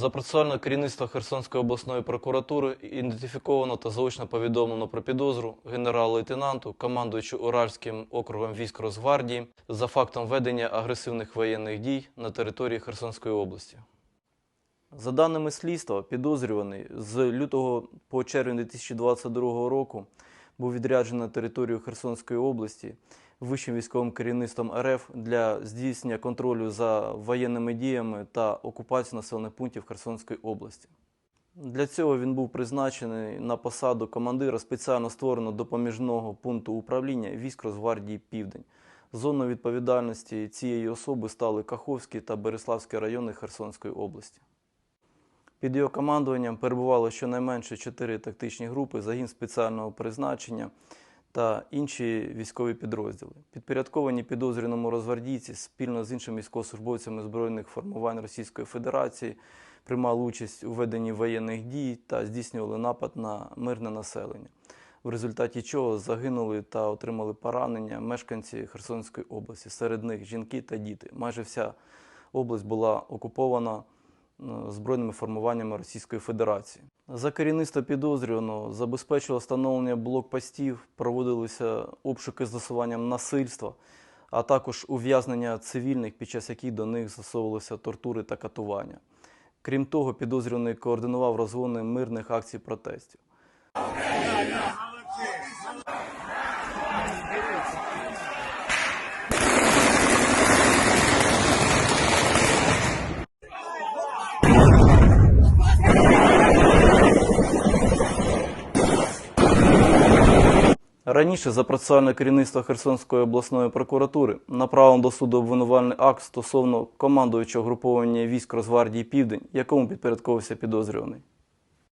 За процесуальне керівництво Херсонської обласної прокуратури ідентифіковано та заочно повідомлено про підозру генерал-лейтенанту, командуючу Уральським округом військ Росгвардії за фактом ведення агресивних воєнних дій на території Херсонської області. За даними слідства, підозрюваний з лютого по червень 2022 року був відряджений на територію Херсонської області вищим військовим керівництвом РФ для здійснення контролю за воєнними діями та окупації населених пунктів Херсонської області. Для цього він був призначений на посаду командира спеціально створеного допоміжного пункту управління військ Росгвардії Південь. Зоною відповідальності цієї особи стали Каховський та Береславський райони Херсонської області. Під його командуванням перебувало щонайменше чотири тактичні групи, загін спеціального призначення та інші військові підрозділи. Підпорядковані підозрюваному розвардійці спільно з іншими військовослужбовцями збройних формувань Російської Федерації приймали участь у веденні воєнних дій та здійснювали напад на мирне населення, в результаті чого загинули та отримали поранення мешканці Херсонської області. Серед них жінки та діти. Майже вся область була окупована збройними формуваннями Російської Федерації. За керівництво підозрюваного забезпечило встановлення блокпостів, проводилися обшуки з застосуванням насильства, а також ув'язнення цивільних, під час яких до них застосовувалися тортури та катування. Крім того, підозрюваний координував розгони мирних акцій протестів. Раніше за процесуальне керівництво Херсонської обласної прокуратури направлено до суду обвинувальний акт стосовно командуючого груповання військ Росгвардії Південь, якому підпорядковувався підозрюваний.